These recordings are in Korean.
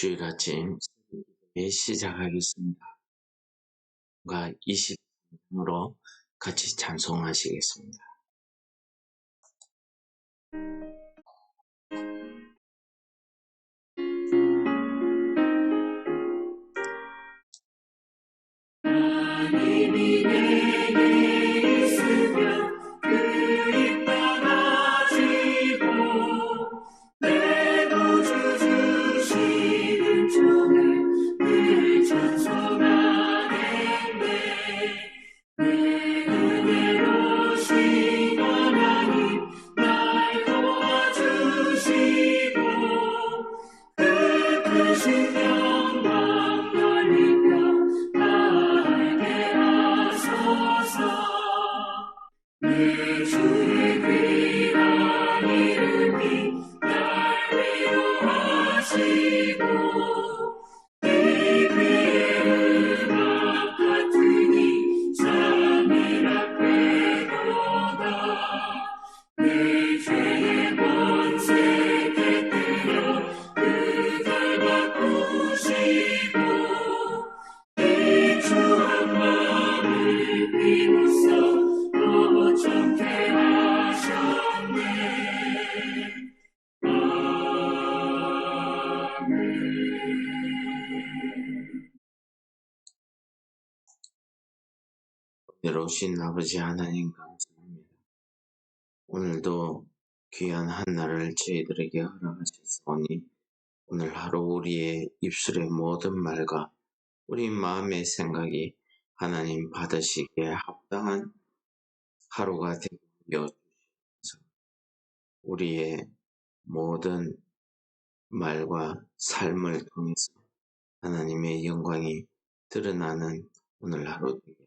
주일 아침 예, 시작하겠습니다. 가 20으로 같이 찬송하시겠습니다. 그 내로우신 아버지 하나님 감사합니다. 오늘도 귀한 한날을 저희들에게 허락하셨사오니 오늘 하루 우리의 입술의 모든 말과 우리 마음의 생각이 하나님 받으시기에 합당한 하루가 되게 주시옵소서. 우리의 모든 말과 삶을 통해서 하나님의 영광이 드러나는 오늘 하루 되게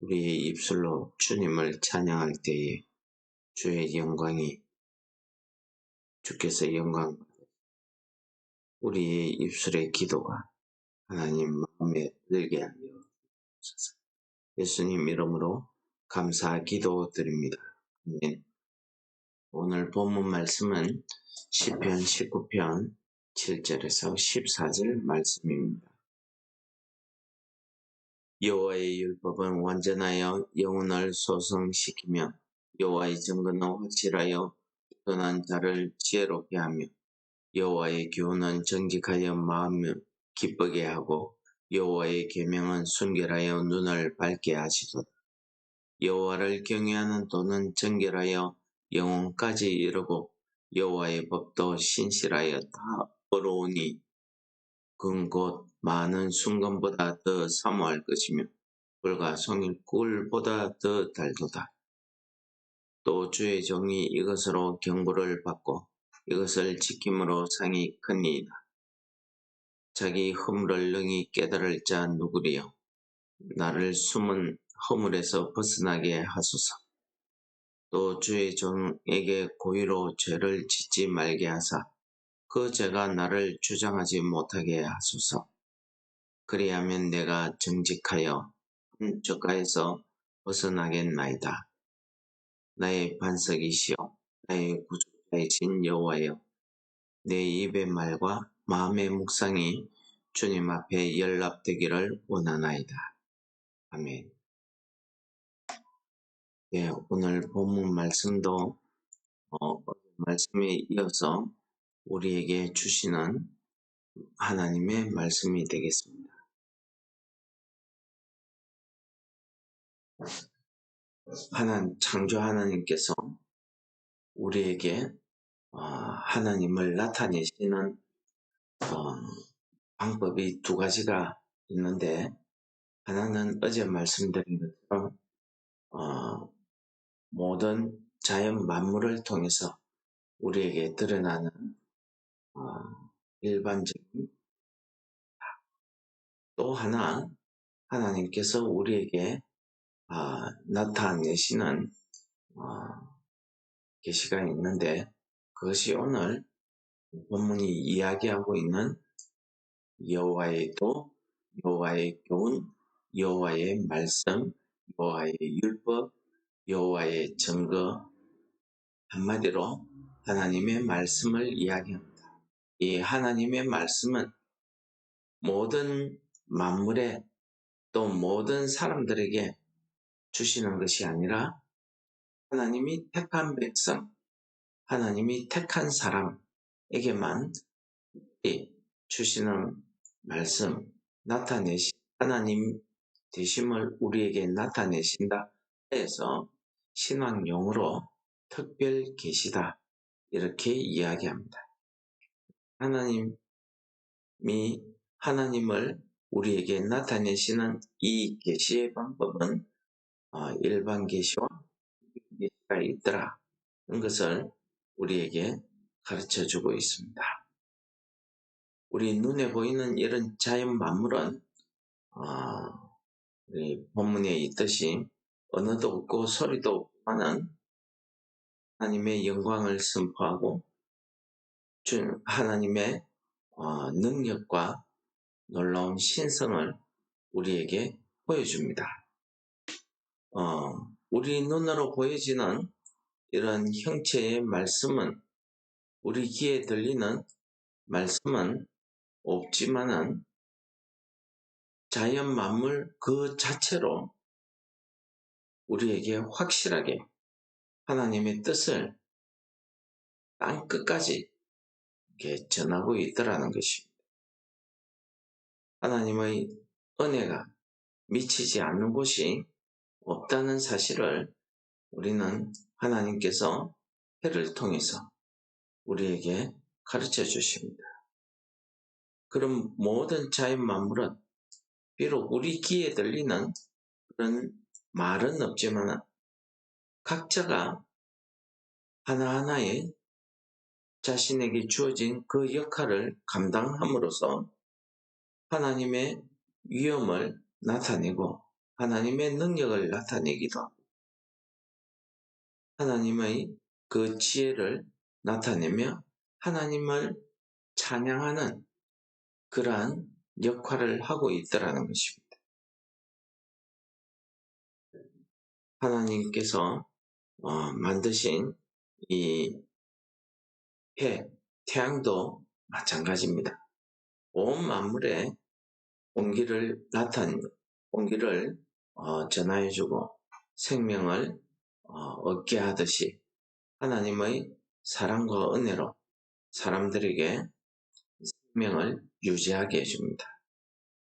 우리의 입술로 주님을 찬양할 때에 주의 영광이 주께서 영광 우리의 입술의 기도가 하나님 마음에 들게 하여 주옵소서. 예수님 이름으로 감사 기도 드립니다. 아멘. 오늘 본문 말씀은 시편 19편 7절에서 14절 말씀입니다. 여호와의 율법은 완전하여 영혼을 소성시키며 여호와의 증거는 확실하여 떠난 자를 지혜롭게 하며 여호와의 교훈은 정직하여 마음을 기쁘게 하고 여호와의 계명은 순결하여 눈을 밝게 하시도다. 여호와를 경외하는 도는 정결하여 영혼까지 이르고 여호와의 법도 신실하여 다 어로우니 그곧 많은 순금보다 더 사모할 것이며 꿀과 송일 꿀보다 더 달도다. 또 주의 종이 이것으로 경고를 받고 이것을 지킴으로 상이 크니이다. 자기 허물을 능히 깨달을 자 누구리요? 나를 숨은 허물에서 벗어나게 하소서. 또 주의 종에게 고의로 죄를 짓지 말게 하사 그 죄가 나를 주장하지 못하게 하소서. 그리하면 내가 정직하여 한 쪽가에서 벗어나겠나이다. 나의 반석이시여, 나의 구속자이신 여호와여, 내 입의 말과 마음의 묵상이 주님 앞에 연락되기를 원하나이다. 아멘. 예, 오늘 본문 말씀도 어, 말씀에 이어서 우리에게 주시는 하나님의 말씀이 되겠습니다. 하나님, 창조 하나님께서 우리에게 어, 하나님을 나타내시는 어, 방법이 두 가지가 있는데 하나는 어제 말씀드린 것처럼 어, 모든 자연 만물을 통해서 우리에게 드러나는 어, 일반적인 또 하나 하나님께서 우리에게 아, 나타내시는 어, 계시가 있는데 그것이 오늘 본문이 이야기하고 있는 여호와의 도, 여호와의 교훈, 여호와의 말씀, 여호와의 율법, 여호와의 증거 한마디로 하나님의 말씀을 이야기합니다. 이 하나님의 말씀은 모든 만물에 또 모든 사람들에게 주시는 것이 아니라 하나님이 택한 백성, 하나님이 택한 사람에게만 주시는 말씀, 나타내시, 하나님 되심을 우리에게 나타내신다 해서 신앙용으로 특별 계시다 이렇게 이야기합니다. 하나님이 하나님을 우리에게 나타내시는 이 계시의 방법은 어, 일반 계시와 계시가 있더라. 는 것을 우리에게 가르쳐 주고 있습니다. 우리 눈에 보이는 이런 자연 만물은 어, 우리 본문에 있듯이 언어도 없고 소리도 없지만은 하나님의 영광을 선포하고 하나님의 어, 능력과 놀라운 신성을 우리에게 보여줍니다. 어, 우리 눈으로 보여지는 이런 형체의 말씀은 우리 귀에 들리는 말씀은 없지만은 자연 만물 그 자체로 우리에게 확실하게 하나님의 뜻을 땅 끝까지 전하고 있더라는 것입니다. 하나님의 은혜가 미치지 않는 곳이 없다는 사실을 우리는 하나님께서 해를 통해서 우리에게 가르쳐 주십니다. 그럼 모든 자연 만물은 비록 우리 귀에 들리는 그런 말은 없지만 각자가 하나하나의 자신에게 주어진 그 역할을 감당함으로써 하나님의 위엄을 나타내고 하나님의 능력을 나타내기도 하고 하나님의 그 지혜를 나타내며 하나님을 찬양하는 그러한 역할을 하고 있다라는 것입니다. 하나님께서 어, 만드신 이 해, 태양도 마찬가지입니다. 온 만물에 온기를 나타내, 온기를 어, 전하여주고 생명을 어, 얻게 하듯이 하나님의 사랑과 은혜로 사람들에게 생명을 유지하게 해줍니다.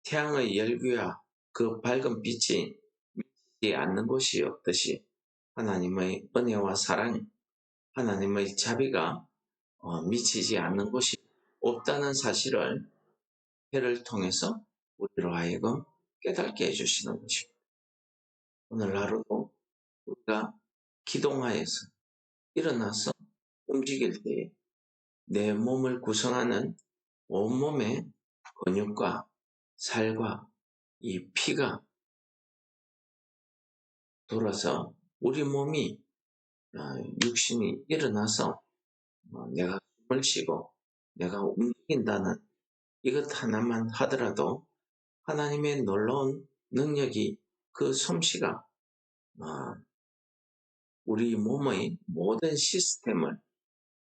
태양의 열기와 그 밝은 빛이 미치지 않는 곳이 없듯이 하나님의 은혜와 사랑, 하나님의 자비가 어, 미치지 않는 곳이 없다는 사실을 해를 통해서 우리로 하여금 깨닫게 해주시는 것입니다. 오늘 하루도 우리가 기동하여서 일어나서 움직일 때에 내 몸을 구성하는 온몸의 근육과 살과 이 피가 돌아서 우리 몸이 어, 육신이 일어나서 어, 내가 숨을 쉬고 내가 움직인다는 이것 하나만 하더라도 하나님의 놀라운 능력이 그 솜씨가 어, 우리 몸의 모든 시스템을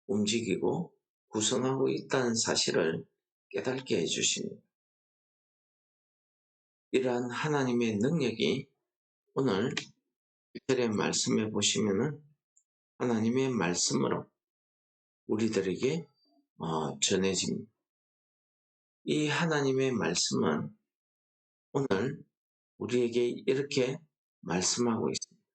움직이고 구성하고 있다는 사실을 깨닫게 해주십니다. 이러한 하나님의 능력이 오늘 1절의 말씀에 보시면은 하나님의 말씀으로 우리들에게 어, 전해집니다. 이 하나님의 말씀은 오늘 우리에게 이렇게 말씀하고 있습니다.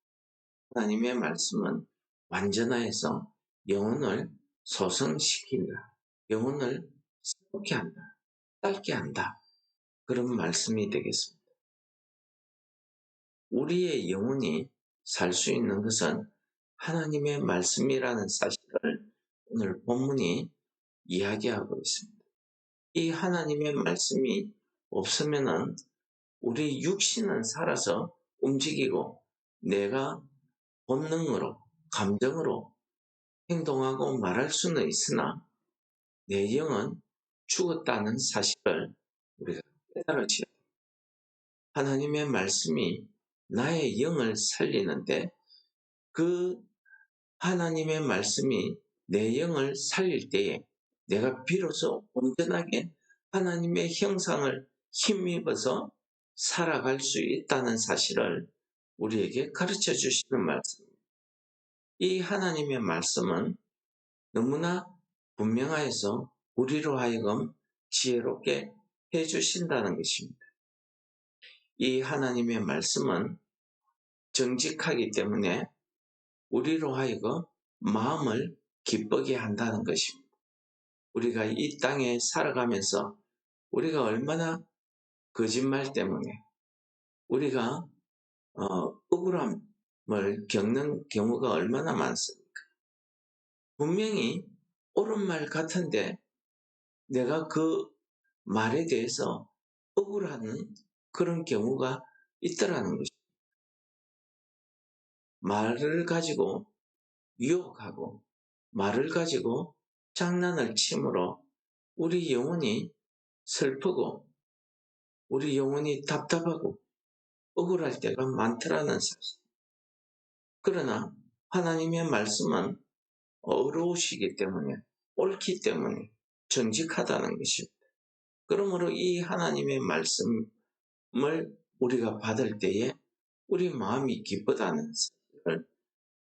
하나님의 말씀은 완전하여서 영혼을 소성시킨다. 영혼을 새롭게 한다. 짧게 한다. 그런 말씀이 되겠습니다. 우리의 영혼이 살 수 있는 것은 하나님의 말씀이라는 사실을 오늘 본문이 이야기하고 있습니다. 이 하나님의 말씀이 없으면은 우리 육신은 살아서 움직이고 내가 본능으로, 감정으로 행동하고 말할 수는 있으나 내 영은 죽었다는 사실을 우리가 됩니다. 하나님의 말씀이 나의 영을 살리는데 그 하나님의 말씀이 내 영을 살릴 때에 내가 비로소 온전하게 하나님의 형상을 힘입어서 살아갈 수 있다는 사실을 우리에게 가르쳐 주시는 말씀입니다. 이 하나님의 말씀은 너무나 분명하여서 우리로 하여금 지혜롭게 해 주신다는 것입니다. 이 하나님의 말씀은 정직하기 때문에 우리로 하여금 마음을 기쁘게 한다는 것입니다. 우리가 이 땅에 살아가면서 우리가 얼마나 거짓말 때문에 우리가 어, 억울함을 겪는 경우가 얼마나 많습니까? 분명히 옳은 말 같은데 내가 그 말에 대해서 억울하는 그런 경우가 있더라는 것입니다. 말을 가지고 유혹하고 말을 가지고 장난을 치므로 우리 영혼이 슬프고 우리 영혼이 답답하고 억울할 때가 많더라는 사실. 그러나 하나님의 말씀은 어려우시기 때문에 옳기 때문에 정직하다는 것입니다. 그러므로 이 하나님의 말씀을 우리가 받을 때에 우리 마음이 기쁘다는 사실을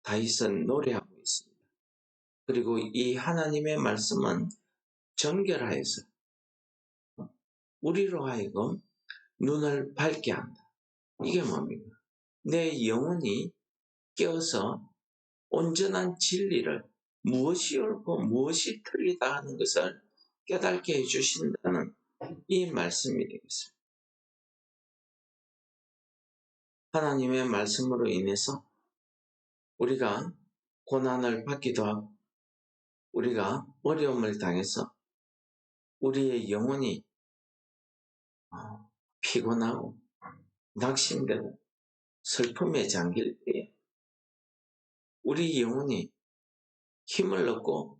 다윗은 노래하고 있습니다. 그리고 이 하나님의 말씀은 정결하여서 우리로 하여금 눈을 밝게 한다. 이게 뭡니까? 내 영혼이 깨어서 온전한 진리를 무엇이 옳고 무엇이 틀리다 하는 것을 깨닫게 해주신다는 이 말씀이 되겠습니다. 하나님의 말씀으로 인해서 우리가 고난을 받기도 하고 우리가 어려움을 당해서 우리의 영혼이 어, 피곤하고 낙심되고 슬픔에 잠길 때에. 우리 영혼이 힘을 얻고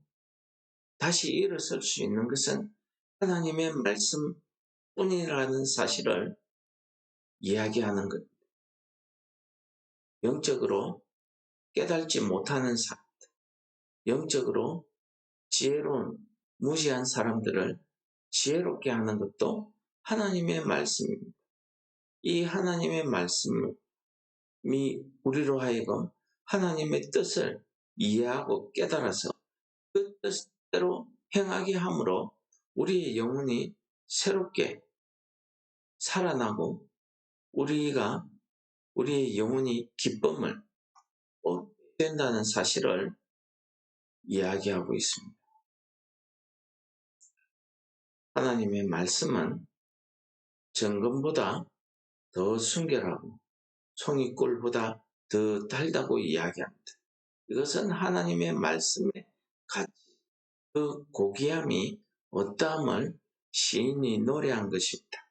다시 일어설 수 있는 것은 하나님의 말씀뿐이라는 사실을 이야기하는 것. 영적으로 깨달지 못하는 사람들, 영적으로 지혜로운 무지한 사람들을 지혜롭게 하는 것도 하나님의 말씀입니다. 이 하나님의 말씀이 우리로 하여금 하나님의 뜻을 이해하고 깨달아서 그 뜻대로 행하게 함으로 우리의 영혼이 새롭게 살아나고 우리가 우리의 영혼이 기쁨을 얻게 된다는 사실을 이야기하고 있습니다. 하나님의 말씀은 정금보다 더 순결하고 송이 꿀보다 더 달다고 이야기합니다. 이것은 하나님의 말씀의 가치, 그 고귀함이 어떠함을 시인이 노래한 것입니다.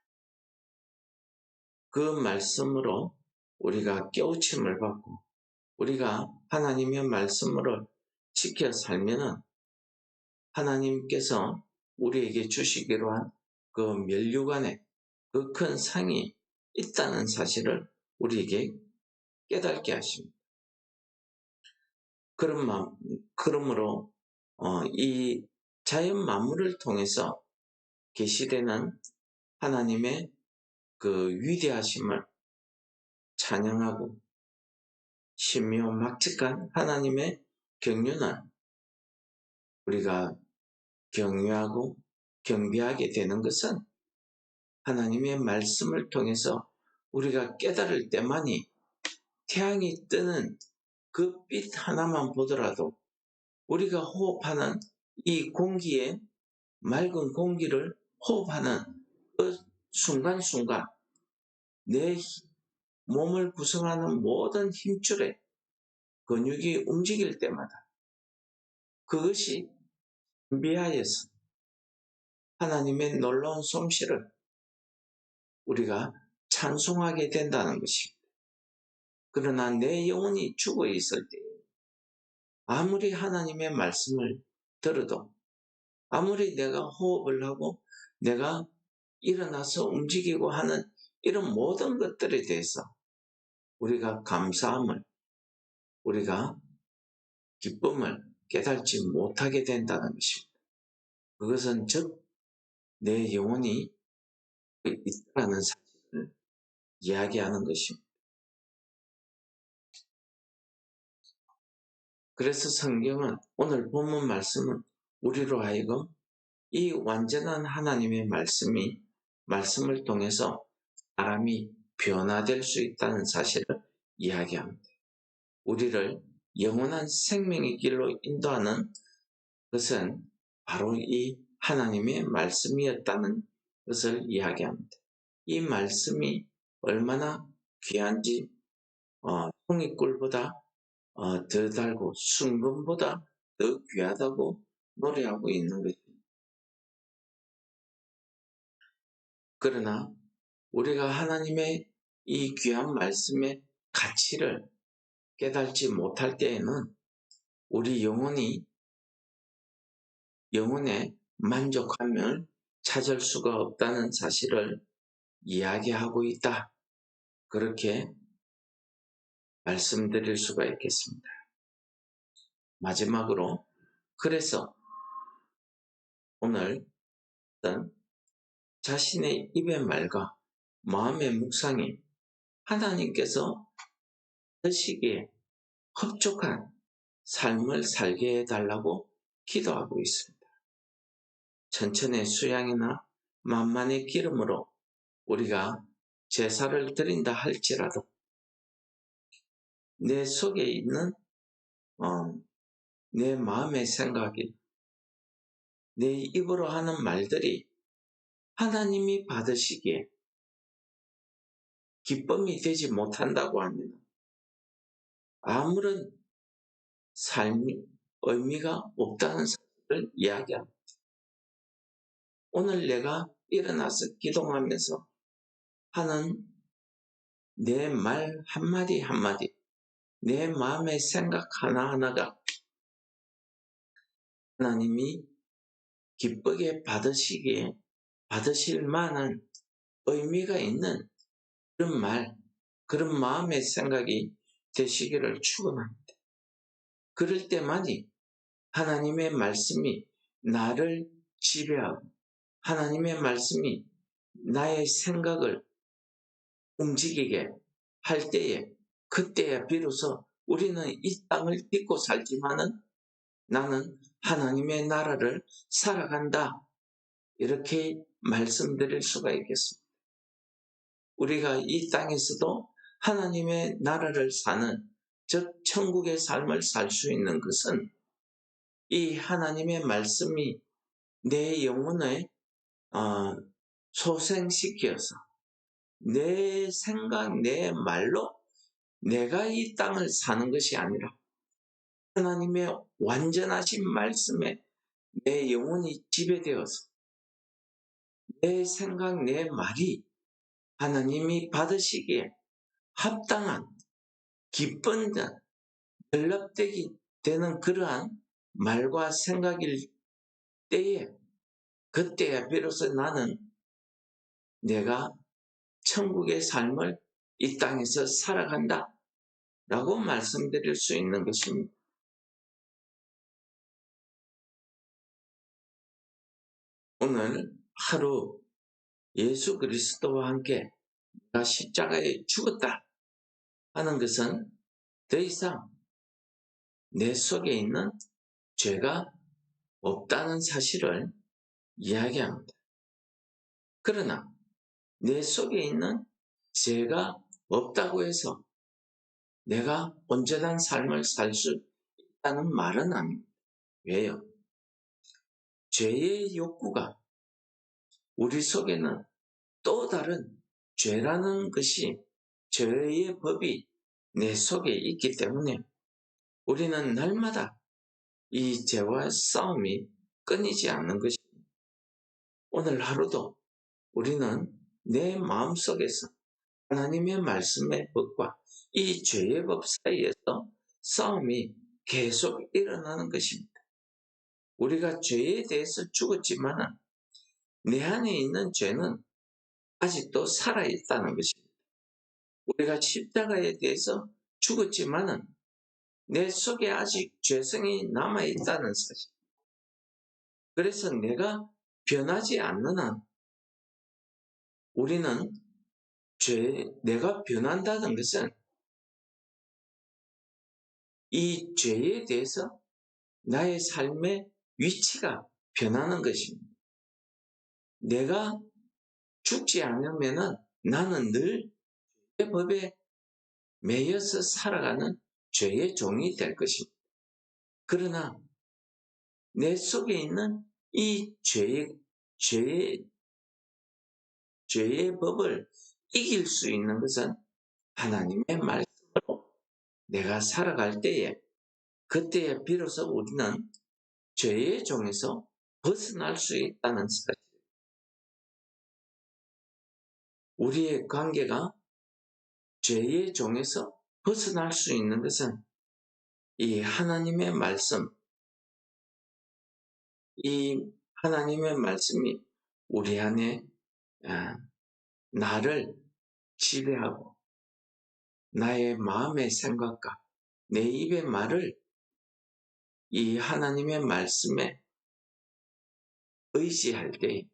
그 말씀으로 우리가 깨우침을 받고 우리가 하나님의 말씀으로 지켜 살면은 하나님께서 우리에게 주시기로 한그 멸류관의 그 큰 상이 있다는 사실을 우리에게 깨닫게 하십니다. 그런 마, 그러므로 어, 이 자연 만물을 통해서 계시되는 하나님의 그 위대하심을 찬양하고 신묘 막직한 하나님의 경륜을 우리가 경유하고 경비하게 되는 것은 하나님의 말씀을 통해서 우리가 깨달을 때만이 태양이 뜨는 그 빛 하나만 보더라도 우리가 호흡하는 이 공기에 맑은 공기를 호흡하는 그 순간순간 내 몸을 구성하는 모든 힘줄에 근육이 움직일 때마다 그것이 준비하여서 하나님의 놀라운 솜씨를 우리가 찬송하게 된다는 것입니다. 그러나 내 영혼이 죽어 있을 때 아무리 하나님의 말씀을 들어도 아무리 내가 호흡을 하고 내가 일어나서 움직이고 하는 이런 모든 것들에 대해서 우리가 감사함을 우리가 기쁨을 깨달지 못하게 된다는 것입니다. 그것은 즉 내 영혼이 있다는 사실을 이야기하는 것입니다. 그래서 성경은 오늘 본문 말씀은 우리로 하여금 이 완전한 하나님의 말씀이 말씀을 통해서 사람이 변화될 수 있다는 사실을 이야기합니다. 우리를 영원한 생명의 길로 인도하는 것은 바로 이 하나님의 말씀이었다는 것을 이야기합니다. 이 말씀이 얼마나 귀한지 어, 송이꿀보다 어, 더 달고 순금보다 더 귀하다고 노래하고 있는 것입니다. 그러나 우리가 하나님의 이 귀한 말씀의 가치를 깨달지 못할 때에는 우리 영혼이 영혼의 만족함을 찾을 수가 없다는 사실을 이야기하고 있다. 그렇게 말씀드릴 수가 있겠습니다. 마지막으로 그래서 오늘 자신의 입의 말과 마음의 묵상이 하나님께서 하시기에 흡족한 삶을 살게 해달라고 기도하고 있습니다. 천천의 수양이나 만만의 기름으로 우리가 제사를 드린다 할지라도 내 속에 있는 어, 내 마음의 생각이 내 입으로 하는 말들이 하나님이 받으시기에 기쁨이 되지 못한다고 합니다. 아무런 삶이 의미가 없다는 사실을 이야기합니다. 오늘 내가 일어나서 기도하면서 하는 내 말 한마디 한마디, 내 마음의 생각 하나하나가 하나님이 기쁘게 받으시기에 받으실 만한 의미가 있는 그런 말, 그런 마음의 생각이 되시기를 축원합니다. 그럴 때만이 하나님의 말씀이 나를 지배하고 하나님의 말씀이 나의 생각을 움직이게 할 때에 그때야 비로소 우리는 이 땅을 딛고 살지만은 나는 하나님의 나라를 살아간다. 이렇게 말씀드릴 수가 있겠습니다. 우리가 이 땅에서도 하나님의 나라를 사는 즉 천국의 삶을 살 수 있는 것은 이 하나님의 말씀이 내 영혼을 어, 소생시켜서 내 생각, 내 말로 내가 이 땅을 사는 것이 아니라 하나님의 완전하신 말씀에 내 영혼이 지배되어서 내 생각, 내 말이 하나님이 받으시기에 합당한 기쁜 연락되기 되는 그러한 말과 생각일 때에 그때야 비로소 나는 내가 천국의 삶을 이 땅에서 살아간다 라고 말씀드릴 수 있는 것입니다. 오늘 하루 예수 그리스도와 함께 내가 십자가에 죽었다 하는 것은 더 이상 내 속에 있는 죄가 없다는 사실을 이야기합니다. 그러나 내 속에 있는 죄가 없다고 해서 내가 온전한 삶을 살 수 있다는 말은 아닙니다. 왜요? 죄의 욕구가 우리 속에는 또 다른 죄라는 것이 죄의 법이 내 속에 있기 때문에 우리는 날마다 이 죄와 싸움이 끊이지 않는 것입니다. 오늘 하루도 우리는 내 마음속에서 하나님의 말씀의 법과 이 죄의 법 사이에서 싸움이 계속 일어나는 것입니다. 우리가 죄에 대해서 죽었지만 내 안에 있는 죄는 아직도 살아있다는 것입니다. 우리가 십자가에 대해서 죽었지만은 내 속에 아직 죄성이 남아있다는 사실. 그래서 내가 변하지 않는 한 우리는 죄, 내가 변한다는 것은 이 죄에 대해서 나의 삶의 위치가 변하는 것입니다. 내가 죽지 않으면은 나는 늘 죄의 법에 매여서 살아가는 죄의 종이 될 것입니다. 그러나 내 속에 있는 이 죄의, 죄의, 죄의 법을 이길 수 있는 것은 하나님의 말씀으로 내가 살아갈 때에 그때에 비로소 우리는 죄의 종에서 벗어날 수 있다는 사실. 우리의 관계가 죄의 종에서 벗어날 수 있는 것은 이 하나님의 말씀, 이 하나님의 말씀이 우리 안에 아, 나를 지배하고 나의 마음의 생각과 내 입의 말을 이 하나님의 말씀에 의지할 때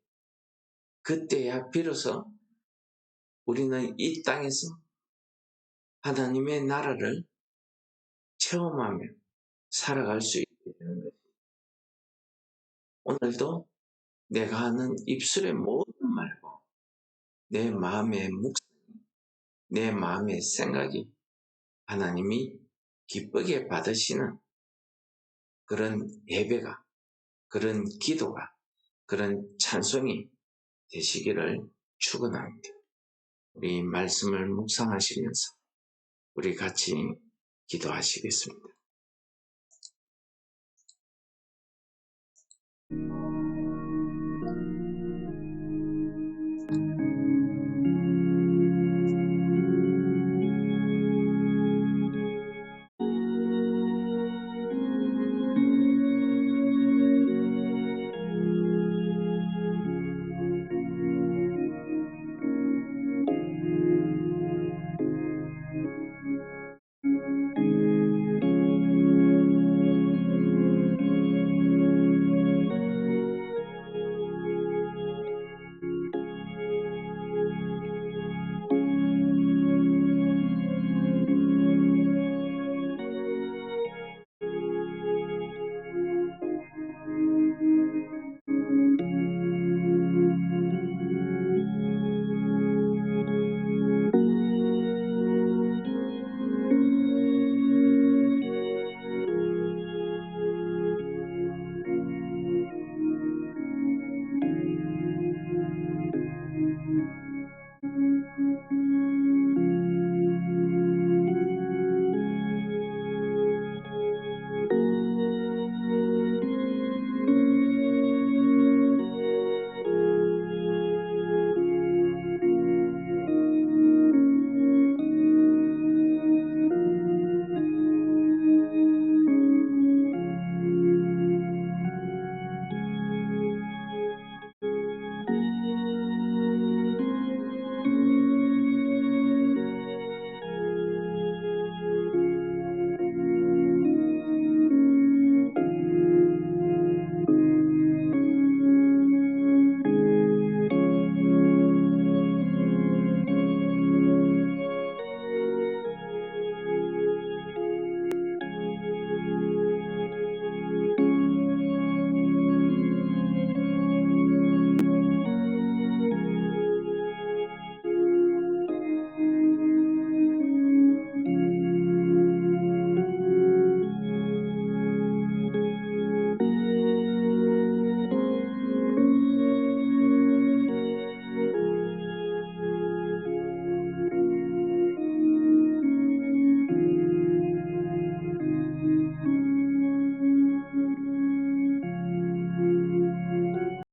그때야 비로소 우리는 이 땅에서 하나님의 나라를 체험하며 살아갈 수 있게 되는 것입니다. 오늘도 내가 하는 입술의 모든 말과 내 마음의 묵상, 내 마음의 생각이 하나님이 기쁘게 받으시는 그런 예배가, 그런 기도가, 그런 찬송이 되시기를 축원합니다. 우리 말씀을 묵상하시면서 우리 같이 기도하시겠습니다.